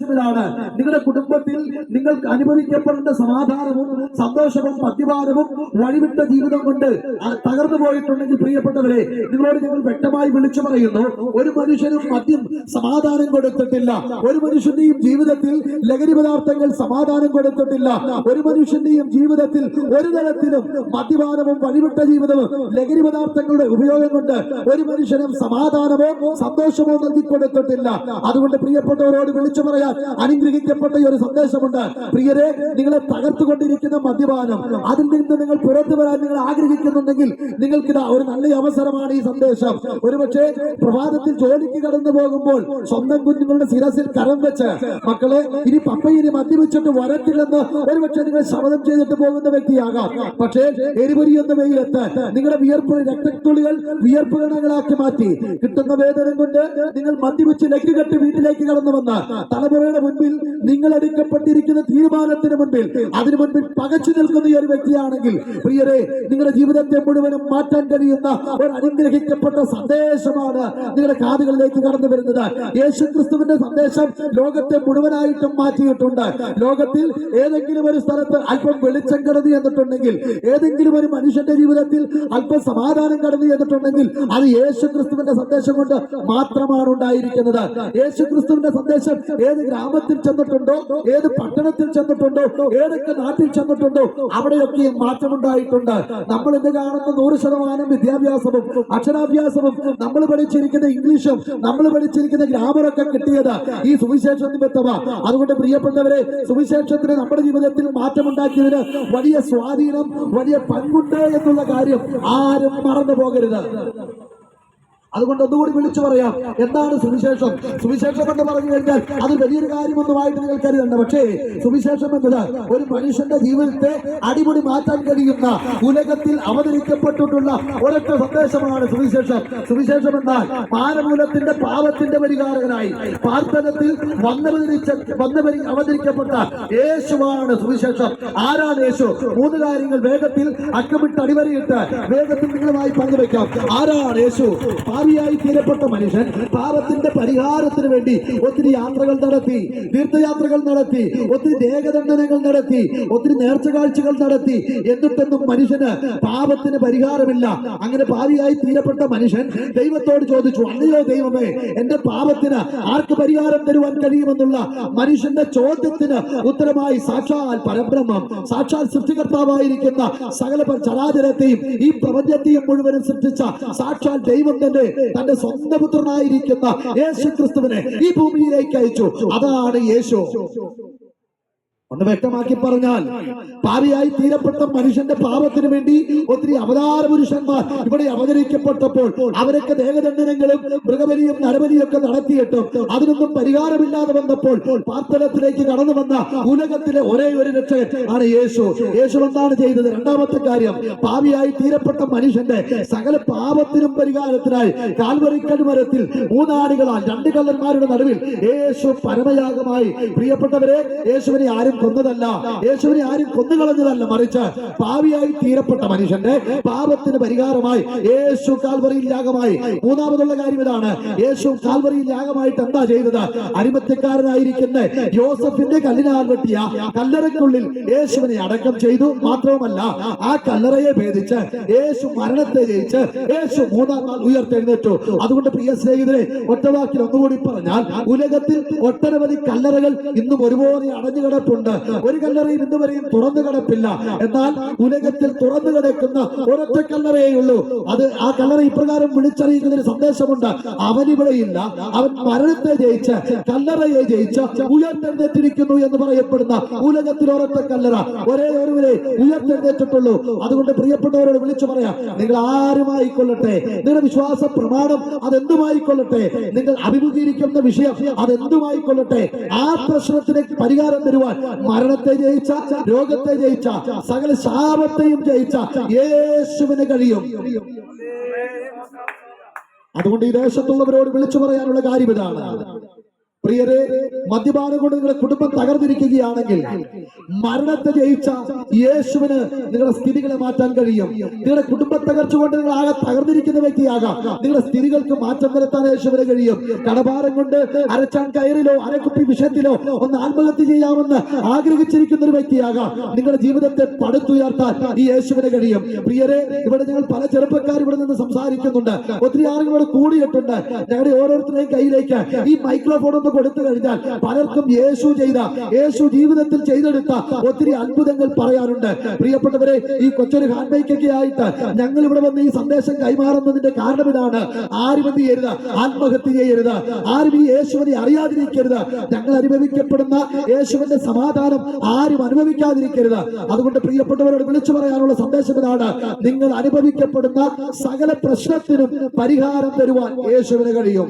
ാണ് നിങ്ങളുടെ കുടുംബത്തിൽ നിങ്ങൾക്ക് അനുഭവിക്കപ്പെടേണ്ട സമാധാനവും സന്തോഷവും മദ്യപാനവും വഴിവിട്ട ജീവിതം കൊണ്ട് തകർന്നു പോയിട്ടുണ്ടെങ്കിൽ പ്രിയപ്പെട്ടവരെ നിങ്ങളോട് ഞങ്ങൾ വ്യക്തമായി വിളിച്ചു പറയുന്നു. ഒരു മനുഷ്യനും മദ്യം സമാധാനം കൊടുത്തിട്ടില്ല. ഒരു മനുഷ്യന്റെയും ജീവിതത്തിൽ ലഹരി പദാർത്ഥങ്ങൾ സമാധാനം കൊടുത്തിട്ടില്ല. ഒരു മനുഷ്യന്റെയും ജീവിതത്തിൽ ഒരു തരത്തിലും മദ്യപാനവും വഴിവിട്ട ജീവിതവും ലഹരി പദാർത്ഥങ്ങളുടെ ഉപയോഗം കൊണ്ട് ഒരു മനുഷ്യനും സമാധാനമോ സന്തോഷമോ നൽകി കൊടുത്തിട്ടില്ല അതുകൊണ്ട് പ്രിയപ്പെട്ടവരോട് വിളിച്ചു പറയാൻ അനുഗ്രഹിക്കപ്പെട്ട ഒരു സന്ദേശമുണ്ട്. പ്രിയരെ നിങ്ങളെ തകർത്തുകൊണ്ടിരിക്കുന്ന മദ്യപാനം അതിൽ നിന്ന് നിങ്ങൾ പുറത്തു വരാൻ നിങ്ങൾ ആഗ്രഹിക്കുന്നുണ്ടെങ്കിൽ നിങ്ങൾക്ക് ഒരു നല്ല അവസരമാണ് ഈ സന്ദേശം. ഒരുപക്ഷെ പ്രഭാതത്തിൽ ജോലിക്ക് കടന്നു പോകുമ്പോൾ സ്വന്തം കുഞ്ഞുങ്ങളുടെ ശിരസിൽ കരം വെച്ച് മക്കളെ ഇനി പപ്പ ഇനി മദ്യപിച്ചിട്ട് വരത്തില്ലെന്ന് ഒരുപക്ഷെ നിങ്ങൾ ശപഥം ചെയ്തിട്ട് പോകുന്ന വ്യക്തിയാകാം. പക്ഷേ എരിപൊരിയുന്ന വെയിലത്ത് നിങ്ങളുടെ വിയർപ്പ് രക്തത്തുള്ളികൾ വിയർപ്പ് ഗണങ്ങളാക്കി മാറ്റി കിട്ടുന്ന വേദനം കൊണ്ട് നിങ്ങൾ മദ്യപിച്ച് ലക്കുകെട്ട് വീട്ടിലേക്ക് കടന്നു വന്ന് തലമുറയുടെ മുൻപിൽ നിങ്ങൾ എടുക്കപ്പെട്ടിരിക്കുന്ന തീരുമാനത്തിന് മുൻപിൽ അതിനു മുൻപിൽ പകച്ചു നിൽക്കുന്ന ഈ ഒരു വ്യക്തിയാണെങ്കിൽ പ്രിയരെ നിങ്ങളുടെ ജീവിതത്തെ മുഴുവനും മാറ്റാൻ കഴിയുന്ന ഒരു അനുഗ്രഹിക്കപ്പെട്ട സന്ദേശമാണ് നിങ്ങളുടെ കാതുകളിലേക്ക് കടന്നു വരുന്നത്. യേശു ക്രിസ്തുവിന്റെ സന്ദേശം ലോകത്തെ മുഴുവനായിട്ടും മാറ്റിയിട്ടുണ്ട്. ലോകത്തിൽ ഏതെങ്കിലും ഒരു സ്ഥലത്ത് അല്പം വെളിച്ചം കടന്നു എന്നിട്ടുണ്ടെങ്കിൽ ഏതെങ്കിലും ഒരു മനുഷ്യന്റെ ജീവിതത്തിൽ അല്പം സമാധാനം കടന്നു എന്നിട്ടുണ്ടെങ്കിൽ അത് യേശു ക്രിസ്തുവിന്റെ സന്ദേശം കൊണ്ട് മാത്രമാണ് ഉണ്ടായിരിക്കുന്നത്. യേശു ക്രിസ്തുവിന്റെ സന്ദേശം ഏത് ഗ്രാമത്തിൽ ചെന്നിട്ടുണ്ടോ? ഏത് പട്ടണത്തിൽ ചെന്നിട്ടുണ്ടോ? ഏതൊക്കെ നാട്ടിൽ ചെന്നിട്ടുണ്ടോ? അവിടെയൊക്കെ മാറ്റമുണ്ടായിട്ടുണ്ട് നമ്മൾ ഇന്ന് കാണുന്ന നൂറ് ശതമാനം വിദ്യാഭ്യാസവും അക്ഷരാഭ്യാസവും നമ്മൾ പഠിച്ചിരിക്കുന്ന ഇംഗ്ലീഷും നമ്മൾ പഠിച്ചിരിക്കുന്ന ഗ്രാമറൊക്കെ കിട്ടിയത് ഈ സുവിശേഷ നിമിത്തമാ. അതുകൊണ്ട് പ്രിയപ്പെട്ടവരെ സുവിശേഷത്തിന് നമ്മുടെ ജീവിതത്തിൽ മാറ്റമുണ്ടാക്കിയതിന് വലിയ സ്വാധീനം വലിയ പങ്കുണ്ട് എന്നുള്ള കാര്യം ആരും മറന്നു പോകരുത് അതുകൊണ്ട് ഒന്നുകൂടി വിളിച്ചു പറയാം. എന്താണ് സുവിശേഷം? സുവിശേഷം എന്ന് പറഞ്ഞു കഴിഞ്ഞാൽ അത് വലിയൊരു കാര്യമൊന്നുമായിട്ട് നിങ്ങൾ കരുതണ്ട. പക്ഷേ സുവിശേഷം എന്നത് ഒരു മനുഷ്യന്റെ ജീവിതത്തെ അടിമുടി മാറ്റാൻ കഴിയുന്ന ഉലകത്തിൽ അവതരിക്കപ്പെട്ടിട്ടുള്ള ഒരൊറ്റ സന്ദേശമാണ് സുവിശേഷം. സുവിശേഷം എന്നാൽ മാനമൂലത്തിന്റെ പാപത്തിന്റെ പരിഹാരകനായി പാർത്തനത്തിൽ വന്നവതരിച്ച വന്നവരി അവതരിക്കപ്പെട്ട യേശുവാണ് സുവിശേഷം. ആരാണ് യേശു? മൂന്ന് കാര്യങ്ങൾ വേഗത്തിൽ അക്കമിട്ട് അടിവരയിട്ട് വേഗത്തിൽ നിങ്ങളുമായി പങ്കുവെക്കാം. ആരാണ് യേശു? പാപിയായി തീരപ്പെട്ട മനുഷ്യൻ പാപത്തിന്റെ പരിഹാരത്തിന് വേണ്ടി ഒത്തിരി യാത്രകൾ നടത്തി തീർത്ഥയാത്രകൾ നടത്തി ഒത്തിരി ദേഹദണ്ഡനങ്ങൾ നടത്തി ഒത്തിരി നേർച്ച കാഴ്ചകൾ നടത്തി. എന്നിട്ടൊന്നും മനുഷ്യന് പാപത്തിന് പരിഹാരമില്ല. അങ്ങനെ പാപിയായി തീരപ്പെട്ട മനുഷ്യൻ ദൈവത്തോട് ചോദിച്ചു അല്ലയോ ദൈവമേ എന്റെ പാപത്തിന് ആർക്ക് പരിഹാരം തരുവാൻ കഴിയുമെന്നുള്ള മനുഷ്യന്റെ ചോദ്യത്തിന് ഉത്തരമായി സാക്ഷാൽ പരബ്രഹ്മം സാക്ഷാൽ സൃഷ്ടികർത്താവായിരിക്കുന്ന സകല ചരാചരത്തെയും ഈ പ്രപഞ്ചത്തെയും മുഴുവനും സൃഷ്ടിച്ച സാക്ഷാൽ ദൈവം തന്നെ തന്റെ സ്വന്തം പുത്രനായിരിക്കുന്ന യേശു ക്രിസ്തുവിനെ ഈ ഭൂമിയിലേക്ക് അയച്ചു. അതാണ് യേശു. ഒന്ന് വ്യക്തമാക്കി പറഞ്ഞാൽ പാവിയായി തീരപ്പെട്ട മനുഷ്യന്റെ പാപത്തിന് വേണ്ടി ഒത്തിരി അവതാര പുരുഷന്മാർ ഇവിടെ അവതരിക്കപ്പെട്ടപ്പോൾ അവരൊക്കെ ദേഹദണ്ഡനങ്ങളും മൃഗബലിയും നരബലിയും ഒക്കെ നടത്തിയിട്ടും അതിനൊന്നും പരിഹാരമില്ലാതെ വന്നപ്പോൾ പാർത്തലത്തിലേക്ക് കടന്നു വന്ന ഉലകത്തിലെ ഒരേ ഒരു രക്ഷകൻ ആണ് യേശു. യേശു എന്താണ് ചെയ്തത്? രണ്ടാമത്തെ കാര്യം പാവിയായി തീരപ്പെട്ട മനുഷ്യന്റെ സകല പാപത്തിനും പരിഹാരത്തിനായി കാൽവറിക്കടുമരത്തിൽ മൂന്നാടികളാൽ രണ്ട് കള്ളന്മാരുടെ നടുവിൽ യേശു പരമയാഗമായി. പ്രിയപ്പെട്ടവരെ യേശുവിനെ ആരും കൊന്നതല്ല. യേശുവിനെ ആരും കൊന്നുകളഞ്ഞതല്ല. മറിച്ച് പാവിയായി തീരപ്പെട്ട മനുഷ്യന്റെ പാപത്തിന് പരിഹാരമായി യേശു കാൽവറിയിൽ യാഗമായി. മൂന്നാമതുള്ള കാര്യം ഇതാണ്. യേശു കാൽവറിയിൽ യാഗമായിട്ട് എന്താ ചെയ്തത്? അരിമത്യക്കാരനായിരിക്കുന്ന യോസഫിന്റെ കല്ലിനാൽ വെട്ടിയ കല്ലറയ്ക്കുള്ളിൽ യേശുവിനെ അടക്കം ചെയ്തു. മാത്രവുമല്ല ആ കല്ലറയെ ഭേദിച്ച് യേശു മരണത്തെ ജയിച്ച് യേശു മൂന്നാം നാൾ ഉയർത്തെഴുന്നേറ്റു. അതുകൊണ്ട് പ്രിയ സ്നേഹിതരെ ഒറ്റവാക്കിൽ ഒന്നുകൂടി പറഞ്ഞാൽ ഉലകത്തിൽ ഒട്ടനവധി കല്ലറകൾ ഇന്നും ഒരുപോലെ അടഞ്ഞു ഒരു കല്ലറയും ഇന്ന് തുറന്നു കിടപ്പില്ല. എന്നാൽ ഉലകത്തിൽ തുറന്നു കിടക്കുന്ന ഒരൊറ്റ കല്ലറയേ ഉള്ളൂ. അത് ആ കല്ലറ ഇപ്രകാരം വിളിച്ചറിയിക്കുന്ന ഒരു സന്ദേശമുണ്ട്. അവനിവിടെ ഇല്ല. അവൻ മരണത്തെ ജയിച്ച് കല്ലറയെ ജയിച്ച് ഉയർത്തെഴുന്നേറ്റിരിക്കുന്നു എന്ന് പറയപ്പെടുന്ന ഉലകത്തിൽ ഒരൊറ്റ കല്ലറ. ഒരേ ഒരുവരെ ഉയർത്തെഴുന്നേറ്റിട്ടുള്ളൂ. അതുകൊണ്ട് പ്രിയപ്പെട്ടവരോട് വിളിച്ചു പറയാം. നിങ്ങൾ ആരുമായിക്കൊള്ളട്ടെ? നിങ്ങളുടെ വിശ്വാസ പ്രമാണം അതെന്തുമായിക്കൊള്ളട്ടെ? നിങ്ങൾ അഭിമുഖീകരിക്കുന്ന വിഷയം അതെന്തുമായിക്കൊള്ളട്ടെ? ആ പ്രശ്നത്തിന് പരിഹാരം തരുവാൻ മരണത്തെ ജയിച്ച രോഗത്തെ ജയിച്ച സകല ശാപത്തെയും ജയിച്ച യേശുവിന് കഴിയും. അതുകൊണ്ട് ഈ ദേശത്തുള്ളവരോട് വിളിച്ചു പറയാനുള്ള കാര്യം ഇതാണ്. പ്രിയരെ മദ്യപാനം കൊണ്ട് നിങ്ങളുടെ കുടുംബം തകർന്നിരിക്കുകയാണെങ്കിൽ മരണത്തെ ജയിച്ച യേശുവിന് നിങ്ങളുടെ സ്ഥിതികളെ മാറ്റാൻ കഴിയും. നിങ്ങളുടെ കുടുംബ തകർച്ച കൊണ്ട് നിങ്ങൾ ആകെ തകർന്നിരിക്കുന്ന വ്യക്തിയാകാം. നിങ്ങളുടെ സ്ഥിതികൾക്ക് മാറ്റം വരുത്താൻ യേശുവിന് കഴിയും. കടഭാരം കൊണ്ട് അരച്ചാൻ കയറിലോ അരക്കുപ്പി വിഷയത്തിലോ ഒന്ന് ആത്മഹത്യ ചെയ്യാമെന്ന് ആഗ്രഹിച്ചിരിക്കുന്ന ഒരു വ്യക്തിയാകാം. നിങ്ങളുടെ ജീവിതത്തെ പടുത്തുയർത്താൻ ഈ യേശുവിന് കഴിയും. പ്രിയരെ ഇവിടെ ഞങ്ങൾ പല ചെറുപ്പക്കാർ ഇവിടെ നിന്ന് സംസാരിക്കുന്നുണ്ട്. ഒത്തിരി ആളുകളോട് കൂടിയിട്ടുണ്ട്. ഞങ്ങളുടെ ഓരോരുത്തരുടെയും കയ്യിലേക്ക് ഈ മൈക്രോഫോൺ ഒന്ന് കൊടുത്തു കഴിഞ്ഞാൽ പലർക്കും യേശു ചെയ്ത യേശു ജീവിതത്തിൽ ചെയ്തെടുത്ത ഒത്തിരി അത്ഭുതങ്ങൾ പറയാറുണ്ട്. പ്രിയപ്പെട്ടവരെ ഈ കൊച്ചൊരു ഹാൻഡ് ബൈക്കൊക്കെ ആയിട്ട് ഞങ്ങൾ ഇവിടെ വന്ന് ഈ സന്ദേശം കൈമാറുന്നതിന്റെ കാരണം ഇതാണ്. ആരും എന്ത് ചെയ്യരുത് ആത്മഹത്യ ചെയ്യരുത്. ആരും ഈ യേശുവിനെ അറിയാതിരിക്കരുത്. ഞങ്ങൾ അനുഭവിക്കപ്പെടുന്ന യേശുവിന്റെ സമാധാനം ആരും അനുഭവിക്കാതിരിക്കരുത്. അതുകൊണ്ട് പ്രിയപ്പെട്ടവരോട് വിളിച്ചു പറയാനുള്ള സന്ദേശം ഇതാണ്. നിങ്ങൾ അനുഭവിക്കപ്പെടുന്ന സകല പ്രശ്നത്തിനും പരിഹാരം തരുവാൻ യേശുവിന് കഴിയും.